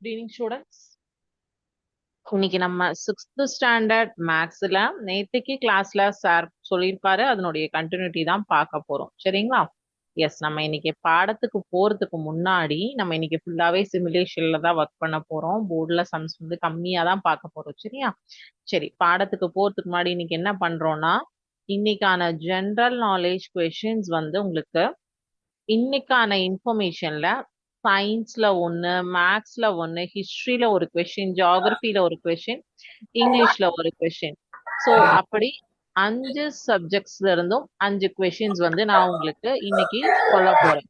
Good evening students இன்னைக்கு நம்ம sixth standard மேக்ஸ்ல நேத்துக்கு கிளாஸ்ல சார் சொல்லியிருப்பாரு. அதனுடைய கண்டினியூட்டி தான் பார்க்க போறோம். சரிங்களா? எஸ் நம்ம இன்னைக்கு பாடத்துக்கு போறதுக்கு முன்னாடி நம்ம இன்னைக்கு ஃபுல்லாவே சிமுலேஷன்ல தான் ஒர்க் பண்ண போறோம். போர்டுல சம்ஸ் வந்து கம்மியா தான் பார்க்க போறோம். சரியா? சரி பாடத்துக்கு போறதுக்கு முன்னாடி இன்னைக்கு என்ன பண்றோம்னா இன்னைக்கான ஜென்ரல் நாலேஜ் கொஷின்ஸ் வந்து உங்களுக்கு இன்னைக்கான இன்ஃபர்மேஷன்ல சயின்ஸ்ல ஒன்னு மேக்ஸ்ல ஒன்னு ஹிஸ்டரியில ஒரு கொஷின் ஜியாகிரபில ஒரு கொஷின் இங்கிலீஷ்ல ஒரு கொஷின் ஸோ அப்படி அஞ்சு சப்ஜெக்ட்ஸ்ல இருந்தும் அஞ்சு கொஷின்ஸ் வந்து நான் உங்களுக்கு இன்னைக்கு சொல்ல போறேன்.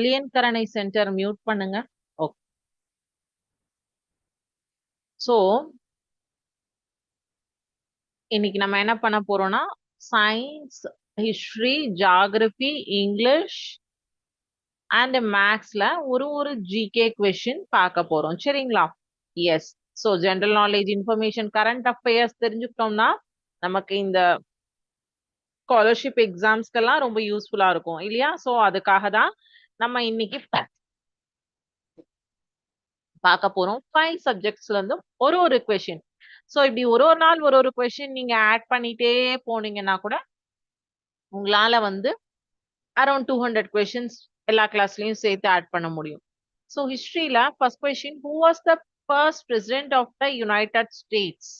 அலியன் கரணை சென்டர் மியூட் பண்ணுங்க. ஓகே ஸோ இன்னைக்கு நம்ம என்ன பண்ண போறோம்னா science history geography English and மேக்ஸ்ல ஒரு ஒரு ஜிகே கொஷின் பார்க்க போறோம். சரிங்களா? Yes so general knowledge information current affairs தெரிஞ்சுக்கிட்டோம்னா நமக்கு இந்த ஸ்காலர்ஷிப் எக்ஸாம்ஸ்க்கெல்லாம் ரொம்ப யூஸ்ஃபுல்லா இருக்கும். இல்லையா? ஸோ அதுக்காக தான் நம்ம இன்னைக்கு பார்க்க போறோம். ஃபைவ் சப்ஜெக்ட்ஸ்ல இருந்து ஒரு ஒரு கொஷின் ஸோ இப்படி ஒரு ஒரு நாள் ஒரு ஒரு கொஷின் நீங்க ஆட் பண்ணிட்டே போனீங்கன்னா கூட உங்களால வந்து அரௌண்ட் டூ ஹண்ட்ரட் கொஷின்ஸ் எல்லா கிளாஸ்லயும் சேர்த்து ஆட் பண்ண முடியும். So ஹிஸ்டரியில first question who was the first president of the United States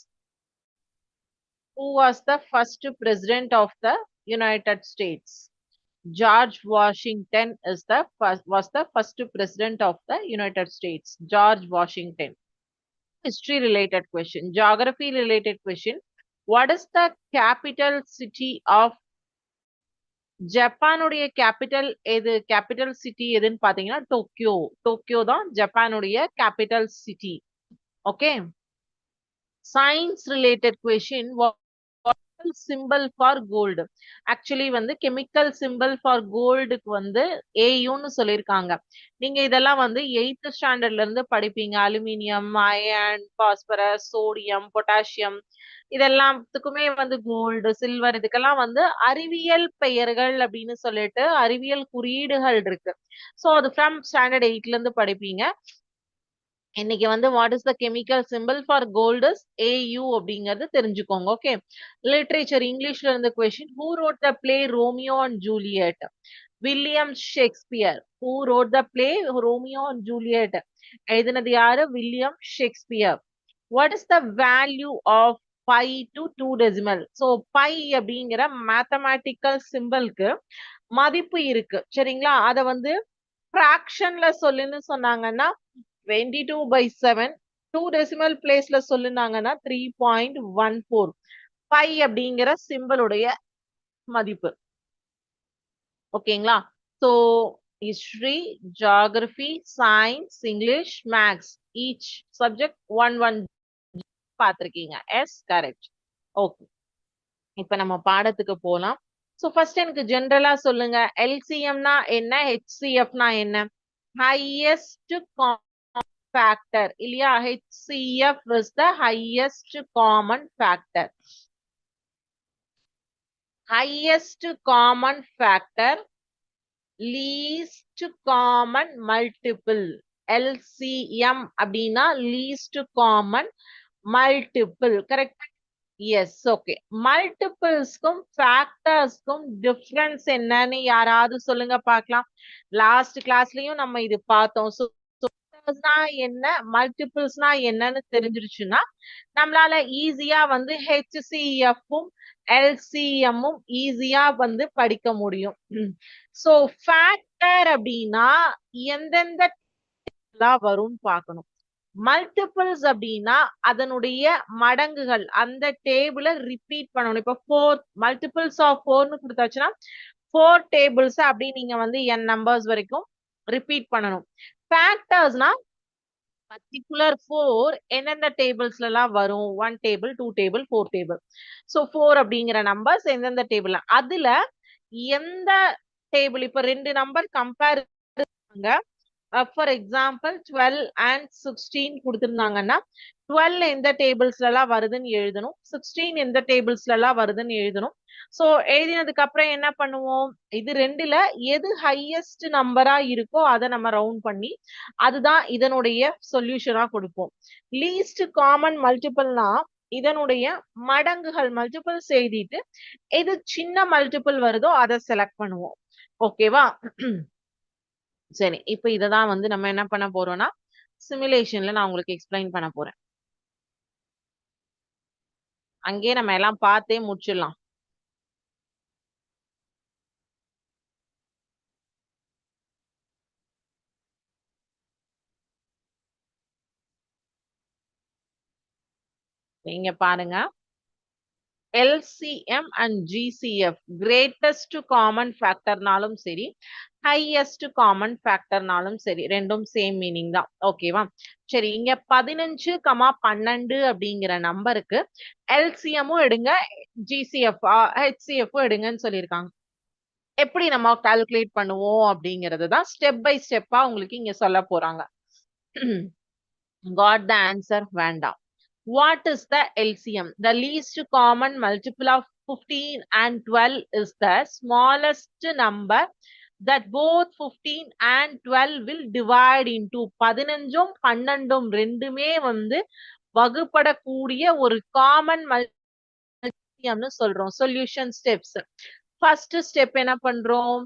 who was the first president of the United States George Washington is the first, was the first president of the United States. George Washington. History related question. Geography related question. What is the capital city of ஜப்பானுடைய capital எது capital city Tokyo. Tokyo Tokyo Japan. Or the capital city. Okay. Science related question. Symbol for gold actually வந்து chemical symbol for கோல்டுக்கு வந்து ஏயுன்னு சொல்லியிருக்காங்க. நீங்க இதெல்லாம் வந்து eighth ஸ்டாண்டர்ட்ல இருந்து படிப்பீங்க. Aluminium iron phosphorus sodium potassium இதெல்லாத்துக்குமே வந்து கோல்டு சில்வர் இதுக்கெல்லாம் வந்து அறிவியல் பெயர்கள் அப்படின்னு சொல்லிட்டு அறிவியல் குறியீடுகள் இருக்கு. ஸோ அது ஃப்ரம் ஸ்டாண்டர்ட் எயிட்ல இருந்து படிப்பீங்க. இன்னைக்கு வந்து what is the chemical symbol for gold is AU அப்படிங்கறது தெரிஞ்சுக்கோங்க ஓகே லிட்ரேச்சர் இங்கிலீஷ்ல இருந்த question who wrote the play Romeo and Juliet William Shakespeare who wrote the play Romeo and Juliet எழுதினது யாரு? William Shakespeare what is the value of pi to two decimal so pi அப்படிங்கிற mathematical சிம்பிள்க்கு மதிப்பு இருக்கு. சரிங்களா? அதை வந்து ஃப்ராக்ஷன்ல சொல்லுன்னு சொன்னாங்கன்னா twenty two by seven two decimal பிளேஸ்ல சொல்லுனாங்கன்னா three point one four five அப்படிங்கிற சிம்பிளுடைய மதிப்பு. ஓகேங்களா? So history geography science English maths each subject one one பார்த்துருக்கீங்க. எஸ் கரெக்ட் ஓகே இப்ப நம்ம பாடத்துக்கு போலாம். ஸோ ஃபர்ஸ்ட் எனக்கு ஜென்ரலா சொல்லுங்க. எல்சிஎம்னா என்ன? ஹெச்சிஎஃப்னா என்ன? ஹையஸ்ட் factor இல்லையா HCF is the highest common factor highest common factor least common multiple LCM அப்படின்னா least common multiple correct yes okay மல்டிபிள்ஸ்க்கும் ஃபேக்டர்ஸ்க்கும் டிஃப்ரென்ஸ் என்னன்னு யாராவது சொல்லுங்க பார்க்கலாம் லாஸ்ட் கிளாஸ்லயும் நம்ம இது பார்த்தோம் ஸோ ஃபேக்டர்ஸ்னா என்ன? மல்டிபிள்ஸ்னா என்னன்னு தெரிஞ்சிருச்சுன்னா நம்மளால ஈஸியா வந்து ஹெச்சிஎஃப்பும் எல்சிஎம்மும் ஈஸியா வந்து படிக்க முடியும். ஸோ ஃபேக்டர் அப்படின்னா எந்தெந்த வரும்னு பார்க்கணும். மல்டிபிள்ஸ் அப்படின்னா அதனுடைய மடங்குகள் அந்த டேபிள ரிப்பீட் பண்ணணும். இப்போ ஃபோர் மல்டிபிள்ஸ் ஆஃப் ஃபோர்னு கொடுத்தாச்சுன்னா ஃபோர் டேபிள்ஸ் அப்படி நீங்க வந்து என் நம்பர்ஸ் வரைக்கும் ரிப்பீட் பண்ணணும். ஃபேக்டர்ஸ்னா பர்டிகுலர் ஃபோர் எந்தெந்த டேபிள்ஸ்ல எல்லாம் வரும்? One table two table four table so four அப்படிங்கிற நம்பர்ஸ் எந்தெந்த டேபிள் அதுல எந்த டேபிள் இப்ப ரெண்டு number compare for example twelve and sixteen கொடுத்துருந்தாங்கன்னா டுவெல் எந்த டேபிள்ஸ்லலாம் வருதுன்னு எழுதணும் சிக்ஸ்டீன் எந்த டேபிள்ஸ்லலாம் வருதுன்னு எழுதணும். ஸோ எழுதினதுக்கு அப்புறம் என்ன பண்ணுவோம்? இது ரெண்டுல எது ஹையஸ்ட் நம்பரா இருக்கோ அதை நம்ம ரவுண்ட் பண்ணி அதுதான் இதனுடைய சொல்யூஷனா கொடுப்போம். லீஸ்ட் காமன் மல்டிபிள்னா இதனுடைய மடங்குகள் மல்டிபிள் செய்திட்டு எது சின்ன மல்டிபிள் வருதோ அதை செலக்ட் பண்ணுவோம். ஓகேவா சரி இப்ப இததான் வந்து நம்ம என்ன பண்ண போறோம்னா சிமுலேஷன்ல நான் உங்களுக்கு எக்ஸ்பிளைன் பண்ண போறேன். அங்கேயே நம்ம எல்லாம் பார்த்தே முடிச்சிடலாம். நீங்க பாருங்க. LCM and GCF greatest common ஃபேக்டர்னாலும் சரி ஹையஸ்ட் காமன் ஃபேக்டர்னாலும் சரி ரெண்டும் சேம் மீனிங் தான். ஓகேவா சரி இங்க பதினஞ்சு கமா பன்னெண்டு அப்படிங்கிற நம்பருக்கு எல்சிஎம்மும் எடுங்க ஜிசிஎஃப் ஹெச்சிஎஃப்பும் எடுங்கன்னு சொல்லியிருக்காங்க. எப்படி நம்ம கால்குலேட் பண்ணுவோம் அப்படிங்கிறது தான் ஸ்டெப் பை ஸ்டெப்பா உங்களுக்கு இங்க சொல்ல போறாங்க. காட் த ஆன்சர் வேண்டாம். What is the LCM? The least common multiple of 15 and 12 is the smallest number that both 15 and 12 will divide into. பதினஞ்சும் பன்னெண்டும் ரெண்டுமே வந்து வகுப்படக்கூடிய ஒரு காமன் மல்டியம்னு சொல்றோம். சொல்யூஷன் ஸ்டெப்ஸ் ஃபர்ஸ்ட் ஸ்டெப் என்ன பண்றோம்?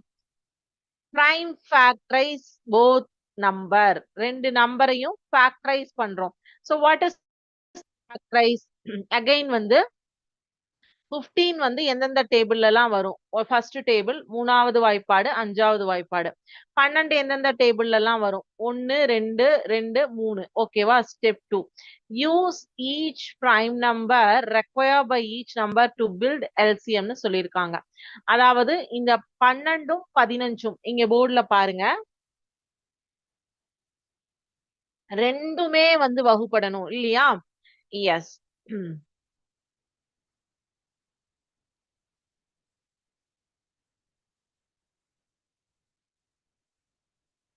பிரைம் ஃபேக்டரைஸ் போத் நம்பர் ரெண்டு நம்பரையும் ஃபேக்டரைஸ் பண்றோம். ஸோ வாட் இஸ் அகைன் வந்து பிப்டீன் வந்து எந்தெந்த டேபிள்ல எல்லாம் வரும் ஃபர்ஸ்ட் டேபிள் மூணாவது வாய்ப்பாடு அஞ்சாவது வாய்ப்பாடு. பன்னெண்டு எந்தெந்த டேபிள்ல எல்லாம் வரும்? ஒன்னு ரெண்டு ரெண்டு மூணு. ஓகேவா? Step two use each prime number require by each number to build எல்சிஎம்னு சொல்லியிருக்காங்க. அதாவது இந்த பன்னெண்டும் பதினஞ்சும் இங்க போர்டுல பாருங்க. ரெண்டுமே வந்து வகுப்படணும் இல்லையா? எஸ்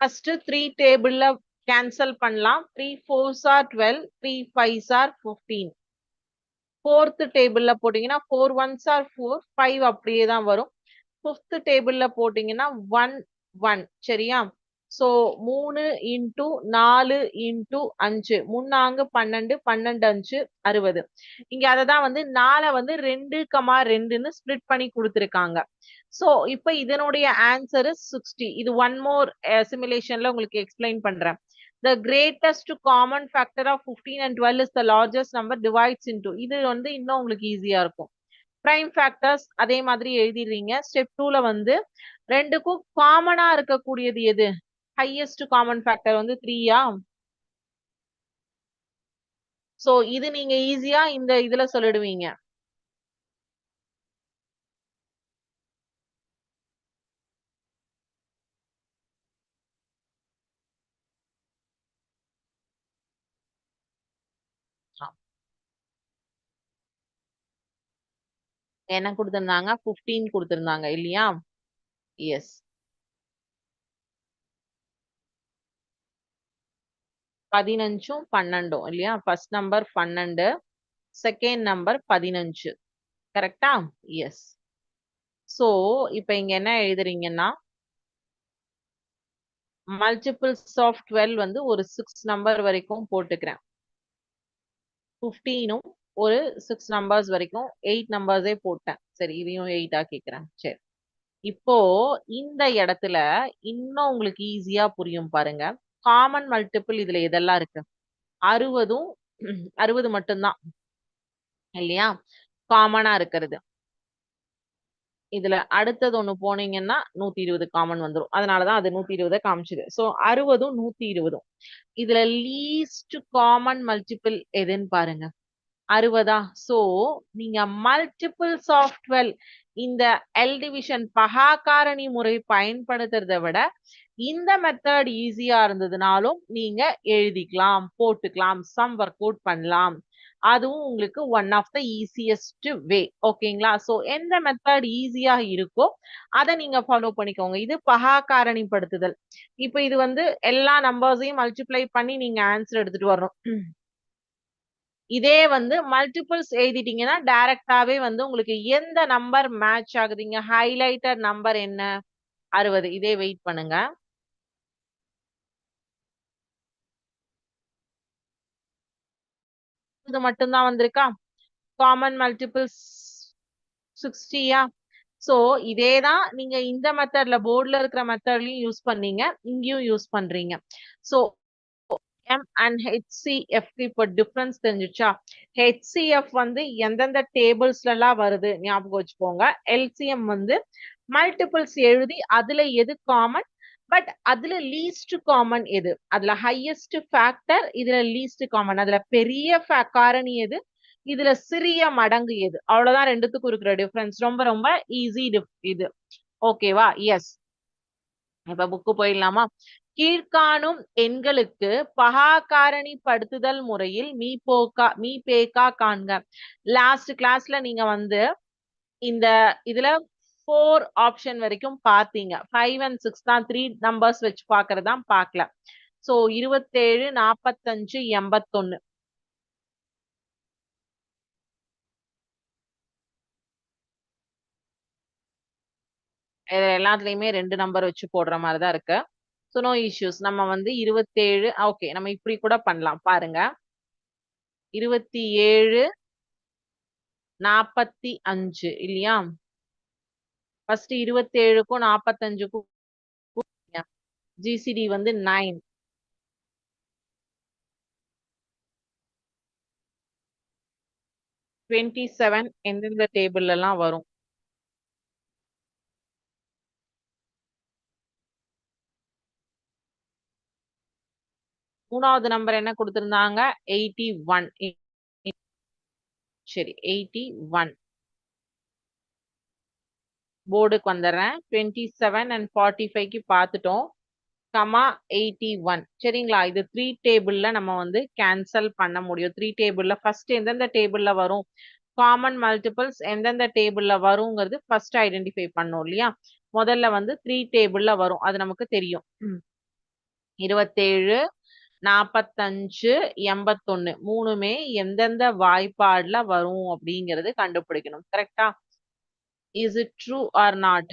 ஃபர்ஸ்ட் த்ரீ டேபிள்ல கேன்சல் பண்ணலாம். Three fours are twelve three fives are fifteen fourth டேபிள்ல போட்டீங்கன்னா four ones are four five அப்படியே தான் வரும் ஃபிஃப்த் டேபிள்ல போட்டீங்கன்னா ஒன் ஒன் சரியா? சோ மூணு இன்டூ நாலு இன்டூ அஞ்சு. முன்னாங்கு பன்னெண்டு பன்னெண்டு அஞ்சு அறுபது. இங்க அததான் வந்து நாலை வந்து ரெண்டு கமா ரெண்டுன்னு ஸ்பிளிட் பண்ணி கொடுத்துருக்காங்க. சோ இப்ப இதனுடைய ஆன்சர் சிக்ஸ்டி இது ஒன் மோர் சிமுலேஷன்ல உங்களுக்கு எக்ஸ்பிளைன் பண்றேன். The greatest common factor of 15 and 12 is the largest number divides into. இது வந்து இன்னும் உங்களுக்கு ஈஸியா இருக்கும். Prime factors அதே மாதிரி எழுதிடுறீங்க. ஸ்டெப் டூல வந்து ரெண்டுக்கும் காமனா இருக்கக்கூடியது எது? ஹையஸ்ட் காமன் ஃபேக்டர் வந்து த்ரீயா சோ இது நீங்க ஈஸியா இந்த இதுல சொல்லிடுவீங்க. என்ன கொடுத்திருந்தாங்க? பிப்டீன் கொடுத்திருந்தாங்க இல்லையா? எஸ் பதினஞ்சும் பன்னெண்டும் இல்லையா? ஃபர்ஸ்ட் நம்பர் பன்னெண்டு செகண்ட் நம்பர் பதினஞ்சு. கரெக்டா எஸ் ஸோ இப்போ இங்க என்ன எழுதுறீங்கன்னா மல்டிபிள்ஸ் ஆஃப் டுவெல் வந்து ஒரு சிக்ஸ் நம்பர் வரைக்கும் போட்டுக்கிறேன். ஃபிஃப்டீனும் ஒரு சிக்ஸ் நம்பர்ஸ் வரைக்கும் எயிட் நம்பர்ஸே போட்டேன். சரி இதையும் எயிட்டா கேட்குறேன் சரி. இப்போ இந்த இடத்துல இன்னும் உங்களுக்கு ஈஸியா புரியும் பாருங்க. காமன் மல்டிபிள் இதுல எதெல்லாம் இருக்கு? அறுபதும் அறுபது மட்டும்தான். இல்லையா? காமனா இருக்கிறது. இதுல அடுத்தது ஒண்ணு போனீங்கன்னா நூத்தி இருபது காமன் வந்துடும் அதனாலதான் அது நூத்தி இருபதை காமிச்சுது. சோ அறுபதும் நூத்தி இருபதும். இதுல லீஸ்ட் காமன் மல்டிபிள் எதுன்னு பாருங்க. அறுபதா சோ நீங்க மல்டிபிள்ஸ் ஆஃப் டுவெல் இந்த எல் டிவிஷன் பகாக்காரணி முறை பயன்படுத்துறத விட இந்த மெத்தட் ஈஸியா இருந்ததுனாலும் நீங்க எழுதிக்கலாம் போட்டுக்கலாம் சம் ஒர்க் அவுட் பண்ணலாம். அதுவும் உங்களுக்கு one of the easiest way ஓகேங்களா ஸோ எந்த மெத்தட் ஈஸியா இருக்கோ அதை நீங்க ஃபாலோ பண்ணிக்கோங்க. இது பகாகாரணிப்படுத்துதல் இப்போ இது வந்து எல்லா நம்பர்ஸையும் மல்டிப்ளை பண்ணி நீங்க ஆன்சர் எடுத்துட்டு வரணும். இதே வந்து மல்டிபிள்ஸ் எழுதிட்டீங்கன்னா டைரக்டாவே வந்து உங்களுக்கு எந்த நம்பர் மேட்ச் ஆகுதுங்க? ஹைலைட்டர் நம்பர் என்ன? அறுபது. இதே வெயிட் பண்ணுங்க. இது மட்டும்தான் வந்திருக்கா? காமன் மல்டிபிள்ஸ் சிக்ஸ்டியா சோ இதே தான் நீங்க இந்த மெத்தட்ல போர்டில் இருக்கிற மெத்தட்லயும் யூஸ் பண்ணீங்க இங்கேயும் யூஸ் பண்றீங்க. சோ எம் அண்ட் ஹெச்சிஎஃப்க்கு இப்போ டிஃபரன்ஸ் தெரிஞ்சிச்சா ஹெச்சிஎஃப் வந்து எந்தெந்த டேபிள்ஸ்ல எல்லாம் வருது? ஞாபகம் வச்சுக்கோங்க. எல்சிஎம் வந்து மல்டிபிள்ஸ் எழுதி அதுல எது காமன் பட் அதுல லீஸ்ட் காமன் எது? அதுல ஹையஸ்ட் ஃபேக்டர் இதுல லீஸ்ட் காமன் அதுல பெரிய காரணி எது? இதுல சிறிய மடங்கு எது? அவ்வளவுதான் ரெண்டுத்துக்கும் இருக்கிற டிஃபரன்ஸ் ரொம்ப ரொம்ப ஈஸி இது. ஓகேவா எஸ் இப்ப புக்கு போயிடலாமா? கீழ்காணும் எண்களுக்கு பகாகாரணி படுத்துதல் முறையில் மீ போக்கா மீ பேக்கா காண்க. லாஸ்ட் கிளாஸ்ல நீங்க வந்து இந்த இதுல ஃபோர் ஆப்ஷன் வரைக்கும் பார்த்தீங்க ஃபைவ் அண்ட் சிக்ஸ் தான் த்ரீ நம்பர்ஸ் வச்சு பாக்குறதான் பார்க்கல ஸோ இருபத்தேழு நாற்பத்தஞ்சு எண்பத்தொன்னு. எல்லாத்துலயுமே ரெண்டு நம்பர் வச்சு போடுற மாதிரி தான் இருக்கு. ஸோ இஷ்யூஸ் நம்ம வந்து இருபத்தேழு ஓகே நம்ம இப்படி கூட பண்ணலாம். பாருங்க. இருபத்தி ஏழு நாற்பத்தி அஞ்சு இல்லையா? ஃபர்ஸ்ட் இருபத்தேழுக்கும் நாற்பத்தஞ்சுக்கும் ஜிசிடி வந்து நைன் டுவெண்ட்டி செவன் எந்தெந்த டேபிள்ல எல்லாம் வரும்? மூணாவது நம்பர் என்ன கொடுத்திருந்தாங்க? எயிட்டி ஒன் சரி எயிட்டி ஒன் போர்டுக்கு வந்துடுறேன். டுவெண்ட்டி செவன் அண்ட் ஃபார்ட்டி ஃபைவ்க்கு பார்த்துட்டோம். கமா எயிட்டி ஒன் சரிங்களா? இது த்ரீ டேபிளில் நம்ம வந்து கேன்சல் பண்ண முடியும். த்ரீ டேபிளில் ஃபர்ஸ்ட் எந்தெந்த டேபிளில் வரும்? காமன் மல்டிபிள்ஸ் எந்தெந்த டேபிளில் வருங்கிறது ஃபர்ஸ்ட் ஐடென்டிஃபை பண்ணோம் இல்லையா? முதல்ல வந்து த்ரீ டேபிளில் வரும். அது நமக்கு தெரியும். இருபத்தேழு நாற்பத்தஞ்சு எண்பத்தொன்னு மூணுமே எந்தெந்த வாய்ப்பாடுல வரும் அப்படிங்கிறது கண்டுபிடிக்கணும். கரெக்டா is it true or not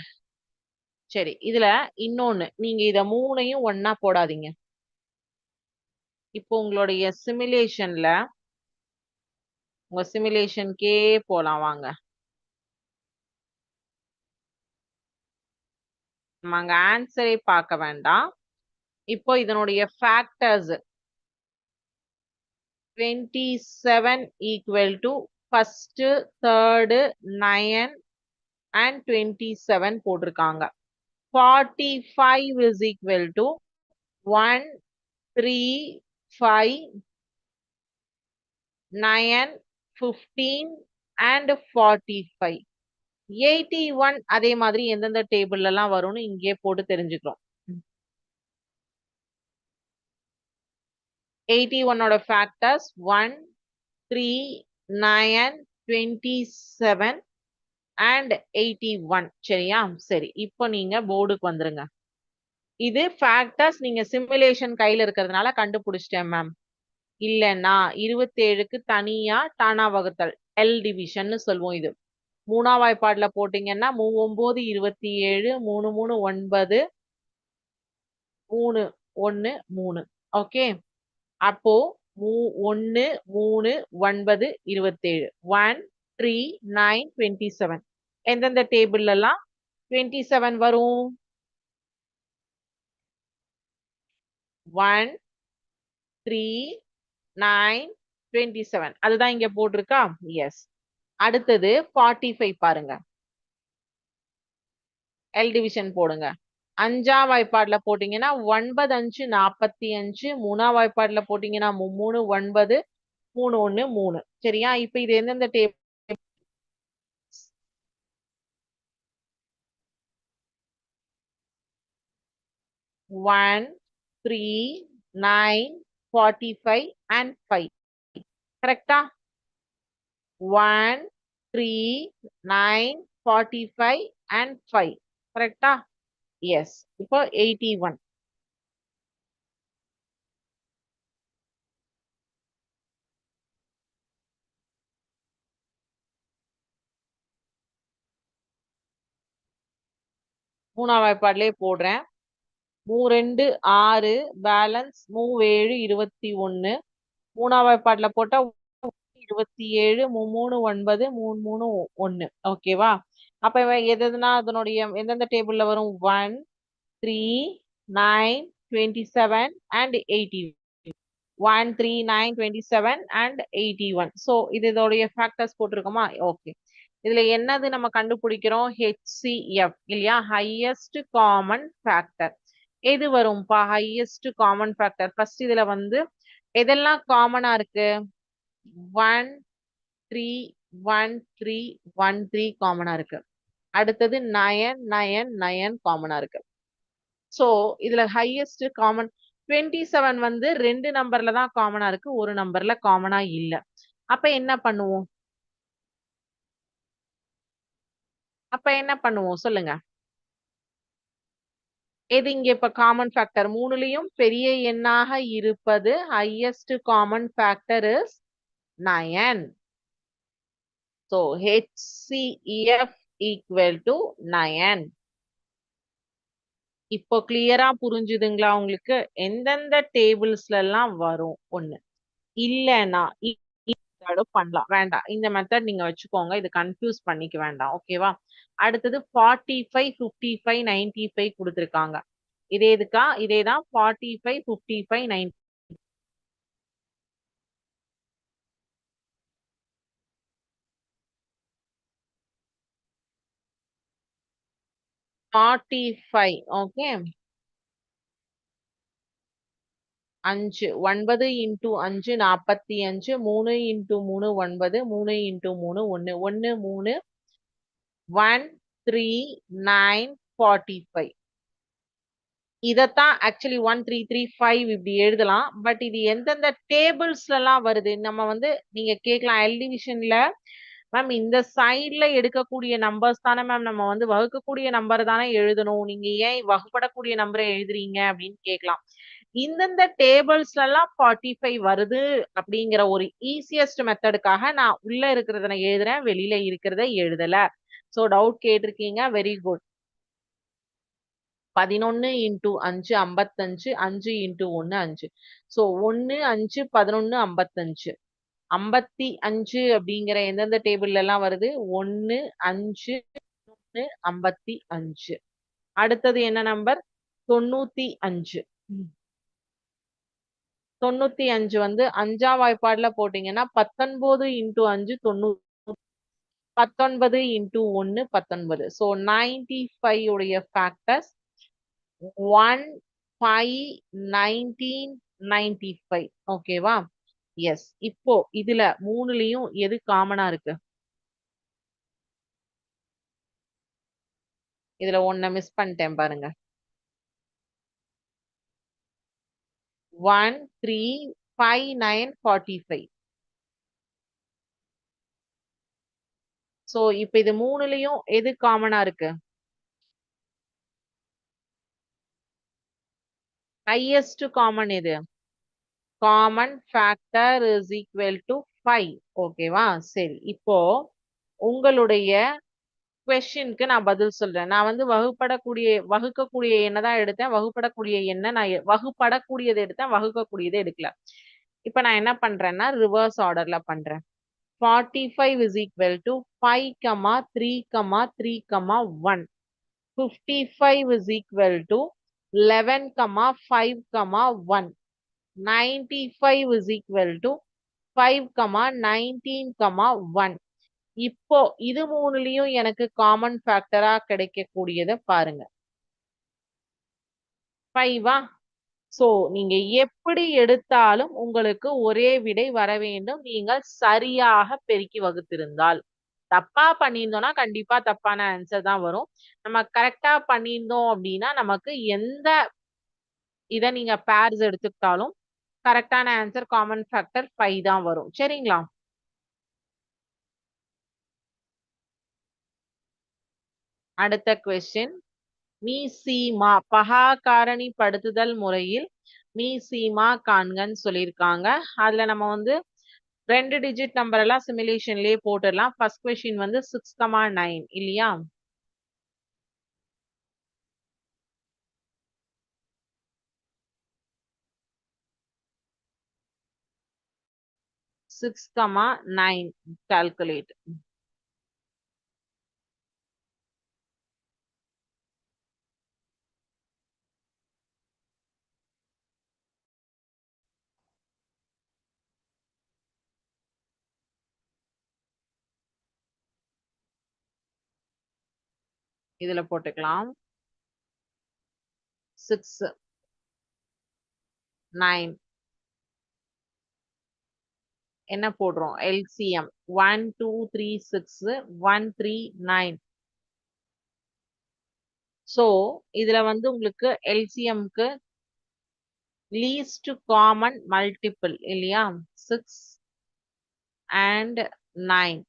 சரி இதுல இன்னொன்னு நீங்க இத மூணையும் ஒன்னா போடாதீங்க. இப்போ உங்களுடைய சிமுலேஷன்ல உங்க சிமுலேஷனுக்கே போலாம் வாங்க. நம்ம ஆன்சரை பார்க்க வேண்டாம். இப்போ இதனுடைய factors twenty seven equal to first third nine and twenty seven போட்டிருக்காங்க. Forty five is equal to one three five nine fifteen and forty five eighty one அதே மாதிரி எந்தெந்த டேபிள்ல எல்லாம் வரும்னு இங்கேயே போட்டு தெரிஞ்சுக்கிறோம். எயிட்டி ஒன்னோட factors one three nine twenty seven and eighty one சரியா? சரி இப்போ நீங்க போர்டுக்கு வந்துருங்க. இது ஃபேக்டர்ஸ் நீங்க சிமுலேஷன் கையில இருக்கிறதுனால கண்டுபிடிச்சிட்டேன் மேம் இல்லைன்னா இருபத்தேழுக்கு தனியா டானா வகுத்தல் எல் டிவிஷன்னு சொல்லுவோம் இது. மூணா வாய்ப்பாடுல போட்டீங்கன்னா மூ ஒன்பது இருபத்தி ஏழு மூணு மூணு ஒன்பது மூணு ஒன்று மூணு. ஓகே அப்போ மூ ஒன்று மூணு ஒன்பது இருபத்தேழு. One three nine twenty seven எந்தெந்த டேபிள்லாம் டுவெண்ட்டி செவன் வரும்? One three nine twenty seven அதுதான் இங்க போட்டிருக்கா? எஸ் அடுத்தது ஃபார்ட்டி ஃபைவ் பாருங்க. எல் டிவிஷன் போடுங்க. அஞ்சாம் வாய்ப்பாடுல போட்டீங்கன்னா ஒன்பது அஞ்சு நாற்பத்தி அஞ்சு மூணாம் வாய்ப்பாடுல போட்டீங்கன்னா மூணு ஒன்பது மூணு ஒண்ணு மூணு. சரியா? இப்ப இது எந்தெந்த tape? One three nine forty five and five. கரெக்டா one three nine forty five and five. கரெக்டா எஸ் இப்போ எயிட்டி ஒன் மூணாம் வாய்ப்பாடிலே போடுறேன். மூ ரெண்டு ஆறு பேலன்ஸ் மூவேழு இருபத்தி ஒன்னு. மூணாம் வாய்ப்பாடுல போட்டா இருபத்தி ஏழு மூணு ஒன்பது மூணு மூணு ஒன்னு. ஓகேவா அப்ப இவன் எதுனா அதனுடைய எந்தெந்த டேபிள்ல வரும்? One three nine twenty seven and eighty one three nine twenty seven and eighty one so இது இதோடைய ஃபேக்டர்ஸ் போட்டிருக்கோமா? ஓகே இதுல என்னது நம்ம கண்டுபிடிக்கிறோம்? ஹெச்சிஎஃப் இல்லையா? ஹையஸ்ட் காமன் ஃபேக்டர் எது வரும்பா? ஹையஸ்ட் காமன் ஃபேக்டர் ஃபர்ஸ்ட் இதுல வந்து எதெல்லாம் காமனா இருக்கு? One three one three one three காமனா இருக்கு. அடுத்தது நயன் நயன் நயன் காமனா இருக்கு. ஸோ இதுல ஹையஸ்ட் காமன் டுவெண்ட்டி செவன் வந்து ரெண்டு நம்பர்ல தான் காமனா இருக்கு ஒரு நம்பர்ல காமனா இல்ல. அப்ப என்ன பண்ணுவோம்? அப்ப என்ன பண்ணுவோம்? சொல்லுங்க. எது இங்க இப்ப காமன் ஃபேக்டர் மூணுலயும் பெரிய எண்ணாக இருப்பது highest common factor is nine. So HCF equal to nine இப்போ கிளியரா புரிஞ்சுதுங்களா உங்களுக்கு? எந்தெந்த டேபிள்ஸ்ல எல்லாம் வரும்? ஒண்ணு. இல்லைன்னா பண்ணலாம். வேண்டாம். இந்த மெத்தட் நீங்க வச்சுக்கோங்க. இது கன்ஃபியூஸ் பண்ணிக்க வேண்டாம். ஓகேவா அடுத்தது forty five fifty five ninety five கொடுத்துருக்காங்க. இதே இதுக்கா? இதே தான் forty five fifty five ninety 45 okay அஞ்சு ஒன்பது இன்ட்டு அஞ்சு நாற்பத்தி அஞ்சு மூணு இன்ட்டு மூணு ஒன்பது மூணு இன்ட்டு மூணு ஒன்று ஒன்று மூணு one three nine forty five இதைத்தான் actually one three three five இப்படி எழுதலாம். பட் இது எந்தெந்த டேபிள்ஸ்லலாம் வருது? நம்ம வந்து நீங்கள் கேட்கலாம் எல் மேம் இந்த சைட்ல எடுக்கக்கூடிய நம்பர்ஸ் தானே மேம் நம்ம வந்து வகுக்கக்கூடிய நம்பர் தானே எழுதணும். நீங்க ஏன் வகுப்படக்கூடிய நம்பரை எழுதுறீங்க அப்படின்னு கேட்கலாம். இந்தந்த டேபிள்ஸ்ல எல்லாம் ஃபார்ட்டி ஃபைவ் வருது அப்படிங்கிற ஒரு ஈஸியஸ்ட் மெத்தடுக்காக நான் உள்ள இருக்கிறத நான் எழுதுறேன் வெளியில இருக்கிறத எழுதல. ஸோ டவுட் கேட்டிருக்கீங்க? வெரி குட் பதினொன்னு இன்டூ அஞ்சு ஐம்பத்தஞ்சு அஞ்சு இன்டூ ஒன்னு அஞ்சு. ஸோ ஒன்னு அஞ்சு பதினொன்னு ஐம்பத்தஞ்சு. ஐம்பத்தி அஞ்சு அப்படிங்கிற எந்தெந்த டேபிள்ல எல்லாம் வருது? ஒன்னு அஞ்சு ஒன்னு ஐம்பத்தி அஞ்சு. அடுத்தது என்ன நம்பர் தொண்ணூத்தி அஞ்சு. தொண்ணூத்தி அஞ்சு வந்து அஞ்சா வாய்ப்பாடுல போட்டீங்கன்னா பத்தொன்பது இன்டூ அஞ்சு தொண்ணூத்தி பத்தொன்பது இன்டூ ஒன்னு பத்தொன்பது. ஸோ நைன்டி ஃபைவ் உடைய factors one five nineteen ninety five ஓகேவா எஸ் இப்போ இதுல மூணுலயும் எது காமனா இருக்கு? இதுல ஒன்ன மிஸ் பண்ணிட்டேன் பாருங்க. One three five nine forty five so இப்போ இது மூணுலயும் எது காமனா இருக்கு? ஹையஸ்ட் காமன் எது? Common factor is equal to five ஓகேவா சரி. இப்போ உங்களுடைய கொஷினுக்கு நான் பதில் சொல்றேன். நான் வந்து வகுப்படக்கூடிய வகுக்கக்கூடிய எண்ணை தான் எடுத்தேன். வகுப்படக்கூடிய எண்ணை நான் வகுப்படக்கூடியதை எடுத்தேன். வகுக்கக்கூடியதை எடுக்கல. இப்போ நான் என்ன பண்றேன்னா ரிவர்ஸ் ஆர்டர்ல பண்றேன். Forty five is equal to five comma three comma three comma one fifty five is equal to eleven comma five comma one ninety five is equal to five comma nineteen comma one இப்போ இது மூணுலயும் எனக்கு common ஃபேக்டரா கிடைக்கக்கூடியதை பாருங்க. ஃபைவா so நீங்க எப்படி எடுத்தாலும் உங்களுக்கு ஒரே விடை வர வேண்டும். நீங்கள் சரியாக பெருக்கி வகுத்திருந்தால். தப்பா பண்ணியிருந்தோம்னா கண்டிப்பா தப்பான ஆன்சர் தான் வரும். நம்ம கரெக்டா பண்ணியிருந்தோம் அப்படின்னா நமக்கு எந்த இதை நீங்க பேர்ஸ் எடுத்துக்கிட்டாலும் கரெக்டான ஆன்சர் காமன் ஃபேக்டர் ஃபைவ் தான் வரும். சரிங்களா? அடுத்த கொஸ்டின் மீ சீமா பகா காரணி படுத்துதல் முறையில் மீ சீமா காண்கன்னு சொல்லியிருக்காங்க. அதுல நம்ம வந்து ரெண்டு டிஜிட் நம்பர் எல்லாம் சிமுலேஷன்லயே போட்டுடலாம். ஃபர்ஸ்ட் கொஸ்டின் வந்து சிக்ஸ் கமா நைன் இல்லையா? சிக்ஸ் கமா நைன் கால்குலேட் இதுல போட்டுக்கலாம். சிக்ஸ் நைன் என்ன போடுறோம்? LCM one two three six one three nine so இதுல வந்து உங்களுக்கு எல்சிஎம்க்கு லீஸ்ட் காமன் மல்டிபிள் இல்லையா? Six and nine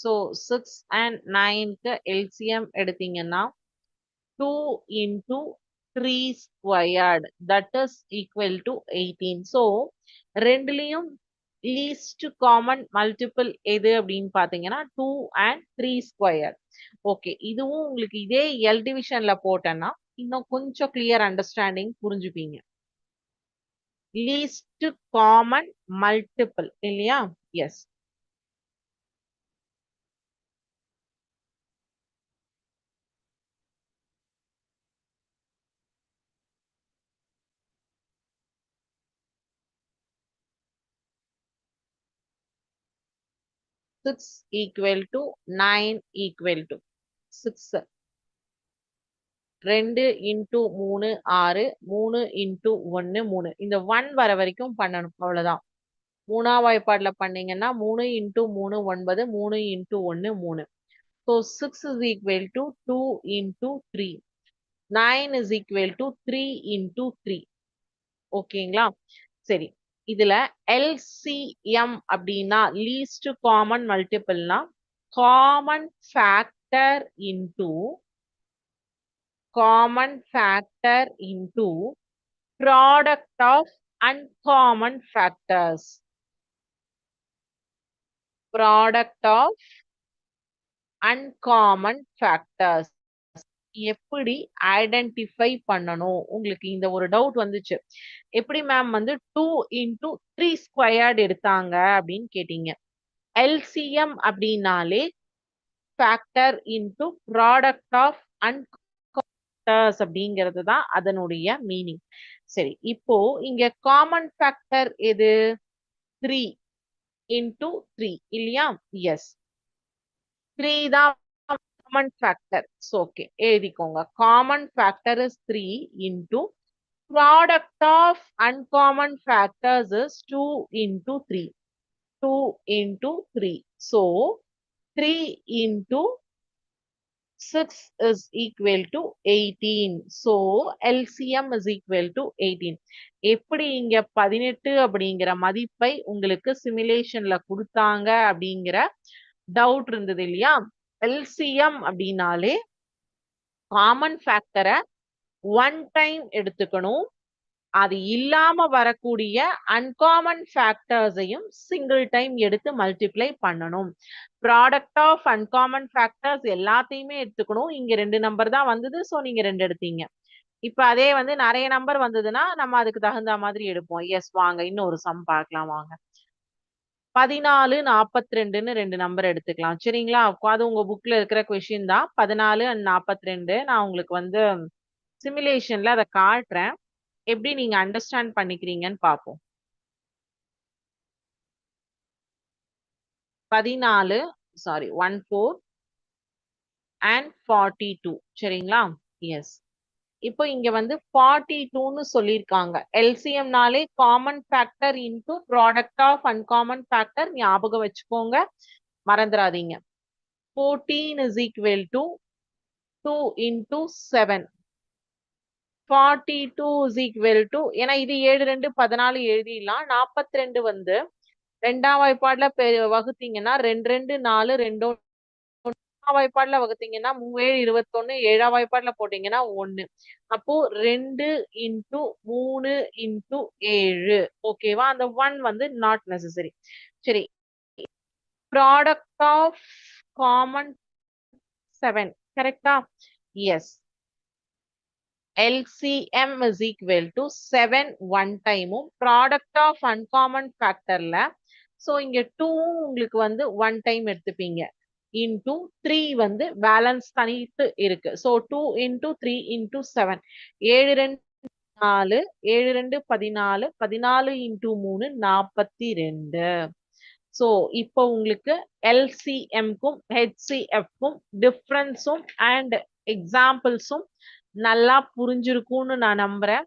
so six and நைன்க்கு LCM எடுத்தீங்கன்னா two into three squared that is equal to eighteen so ரெண்டுலேயும் least common multiple எது அப்படின்னு பார்த்தீங்கன்னா two and three square okay இதுவும் உங்களுக்கு இதே எல் டிவிஷன்ல போட்டேன்னா இன்னும் கொஞ்சம் கிளியர் அண்டர்ஸ்டாண்டிங் புரிஞ்சுப்பீங்க. லீஸ்ட் காமன் மல்டிபிள் இல்லையா? Yes six equal to nine equal to six. ரெண்டு இன்டூ மூணு ஆறு மூணு இன்டூ ஒன்று மூணு. இந்த ஒன் வர வரைக்கும் பண்ணணும் அவ்வளோதான் மூணாம் வாய்ப்பாடில் பண்ணீங்கன்னா மூணு இன்டூ மூணு ஒன்பது மூணு இன்டூ ஒன்று மூணு. So six is equal to two into three nine is equal to three into three ஓகேங்களா சரி. இதுல எல்சிஎம் அப்படின்னா least common மல்டிபிள்னா common factor into common factor into product of uncommon factors product of uncommon factors எப்படி identify பண்ணணும்? உங்களுக்கு இந்த ஒரு doubt வந்துச்சு. எப்படி மேம் வந்து டூ இன்டூ த்ரீ ஸ்கொயர்டு எடுத்தாங்க அப்படின்னு கேட்டீங்க. எல்சிஎம் அப்படின்னாலே ஃபேக்டர் இன்டூ ப்ராடக்ட் ஆஃப் அன்காமன்ஸ் அப்படிங்கிறது தான் அதனுடைய மீனிங் சரி இப்போ இங்க காமன் ஃபேக்டர் எது? த்ரீ இன்டூ த்ரீ இல்லையா? எஸ் த்ரீ தான் காமன் ஃபேக்டர் ஓகே எழுதிக்கோங்க. Common factor is three into product of uncommon factors is two into three two into three so three into six is equal to eighteen so LCM is equal to eighteen எப்படி இங்க பதினெட்டு அப்படிங்கிற மதிப்பை உங்களுக்கு சிமுலேஷன்ல கொடுத்தாங்க அப்படிங்கிற doubt இருந்தது இல்லையா? எல்சிஎம் அப்படின்னாலே காமன் ஃபேக்டரை ஒன் டைம் எடுத்துக்கணும். அது இல்லாம வரக்கூடிய அன்காமன் ஃபேக்டர்ஸையும் சிங்கிள் டைம் எடுத்து மல்டிப்ளை பண்ணணும். ப்ராடக்ட் ஆஃப் அன்காமன் ஃபேக்டர்ஸ் எல்லாத்தையுமே எடுத்துக்கணும். இங்க ரெண்டு நம்பர் தான் வந்தது ஸோ நீங்க ரெண்டு எடுத்தீங்க. இப்ப அதே வந்து நிறைய நம்பர் வந்ததுன்னா நம்ம அதுக்கு தகுந்த மாதிரி எடுப்போம். எஸ் வாங்க இன்னும் ஒரு சம் பார்க்கலாம் வாங்க. பதினாலு நாற்பத்தி ரெண்டுன்னு ரெண்டு நம்பர் எடுத்துக்கலாம். சரிங்களா? அது உங்க புக்ல இருக்கிற கொஷின் தான். பதினாலு அண்ட் நாற்பத்தி ரெண்டு நான் உங்களுக்கு வந்து சிமுலேஷன்ல அதை காட்டுறேன். எப்படி நீங்க அண்டர்ஸ்டாண்ட் பண்ணிக்கிறீங்கன்னு பார்ப்போம். பதினாலு sorry one four and forty two சரிங்களா? எஸ் இப்போ இங்க வந்து ஃபார்ட்டி டூன்னு சொல்லியிருக்காங்க. எல்சிஎம்னாலே common factor into product of uncommon factor ஞாபகம் வச்சுக்கோங்க. மறந்துடாதீங்க fourteen is equal to two into seven forty two is equal to ஏன்னா இது ஏழு ரெண்டு பதினாலு எழுதிடலாம். நாற்பத்தி ரெண்டு வந்து ரெண்டாம் வாய்ப்பாடுல வகுத்தீங்கன்னா ரெண்டு ரெண்டு நாலு ரெண்டும் வாய்ப்பாடுல வகுத்தீங்கன்னா ஏழு இருபத்தொன்னு ஏழாம் வாய்ப்பாடுல போட்டீங்கன்னா ஒண்ணு. அப்போ ரெண்டு இன்டூ மூணு இன்டூ ஏழு. ஓகேவா அந்த ஒன் வந்து நாட் நெசசரி சரி. ப்ராடக்ட் ஆஃப் காமன் செவன் கரெக்டா yes LCM is equal to 7 one டைமும் ப்ராடக்ட் ஆஃப் அன்காமன் ஃபேக்டர்ல ஸோ இங்கே டூ உங்களுக்கு வந்து ஒன் டைம் எடுத்துப்பீங்க. இன்டூ த்ரீ வந்து பேலன்ஸ் தனித்து இருக்கு. So two into three into seven ஏழு ரெண்டு நாலு ஏழு ரெண்டு பதினாலு பதினாலு இன்டூ மூணு நாற்பத்தி ரெண்டு ஸோ இப்போ உங்களுக்கு எல்சிஎம்க்கும் ஹெச்சிஎஃப்க்கும் டிஃப்ரென்ஸும் அண்ட் எக்ஸாம்பிள்ஸும் நல்லா புரிஞ்சிருக்கும்னு நான் நம்புறேன்.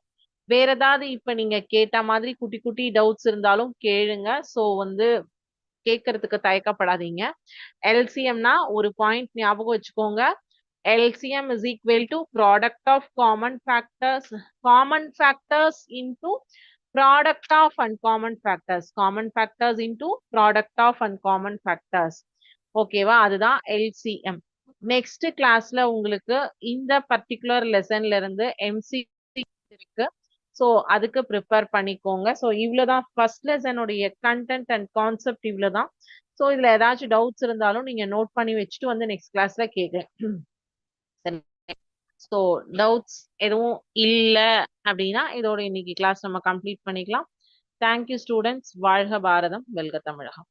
வேற ஏதாவது இப்ப நீங்க கேட்ட மாதிரி குட்டி குட்டி டவுட்ஸ் இருந்தாலும் கேளுங்க. ஸோ வந்து கேட்கறதுக்கு தயக்கப்படாதீங்க எல்சிஎம்னா ஒரு பாயிண்ட் ஞாபகம் வச்சுக்கோங்க LCM is equal to product of common factors, common factors into product of uncommon factors, common factors into product of uncommon factors. ஓகேவா அதுதான் LCM. நெக்ஸ்ட் கிளாஸ்ல உங்களுக்கு இந்த பர்டிகுலர் லெசன்ல இருந்து எம்சி இருக்கு ஸோ அதுக்கு ப்ரிப்பேர் பண்ணிக்கோங்க. ஸோ இவ்வளோதான் ஃபர்ஸ்ட் லெசனுடைய கண்டென்ட் அண்ட் கான்செப்ட் இவ்வளோதான் ஸோ இதுல ஏதாச்சும் டவுட்ஸ் இருந்தாலும் நீங்க நோட் பண்ணி வச்சுட்டு வந்து நெக்ஸ்ட் கிளாஸ்ல கேட்குறேன் ஸோ டவுட்ஸ் எதுவும் இல்லை அப்படின்னா இதோட இன்னைக்கு கிளாஸ் நம்ம கம்ப்ளீட் பண்ணிக்கலாம். தேங்க்யூ ஸ்டூடெண்ட்ஸ் வாழ்க பாரதம். வெல்க தமிழகம்.